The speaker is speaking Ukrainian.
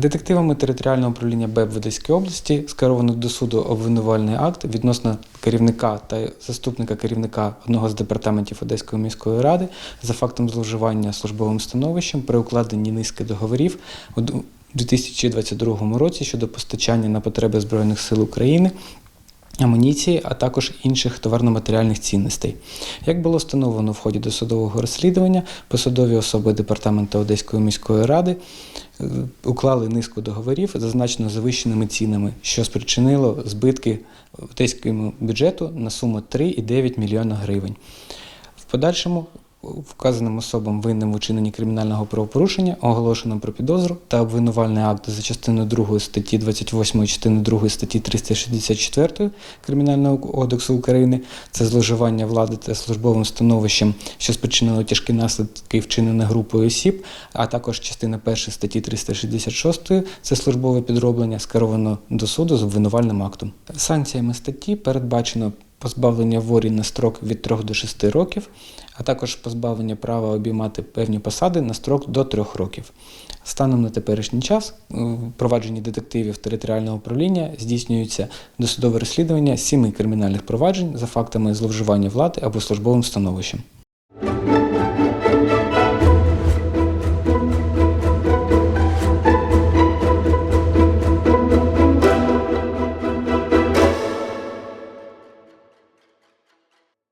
Детективами територіального управління БЕБ в Одеській області скеровано до суду обвинувальний акт відносно керівника та заступника керівника одного з департаментів Одеської міської ради за фактом зловживання службовим становищем при укладенні низки договорів у 2022 році щодо постачання на потреби Збройних сил України амуніції, а також інших товарно-матеріальних цінностей. Як було встановлено в ході досудового розслідування, посадові особи департаменту Одеської міської ради е, уклали низку договорів за значно завищеними цінами, що спричинило збитки одеському бюджету на суму 3,9 мільйона гривень. В подальшому вказаним особам винним в учиненні кримінального правопорушення оголошено про підозру та обвинувальний акт за частиною 2 статті 28 частини 2 статті 364 Кримінального кодексу України. Це зловживання влади та службовим становищем, що спричинило тяжкі наслідки вчинених групою осіб, а також частина 1 статті 366 це службове підроблення, скеровано до суду з обвинувальним актом. Санкціями статті передбачено позбавлення ворі на строк від 3 до 6 років, а також позбавлення права обіймати певні посади на строк до 3 років. Станом на теперішній час в провадженні детективів територіального управління здійснюється досудове розслідування сіми кримінальних проваджень за фактами зловживання влади або службовим становищем.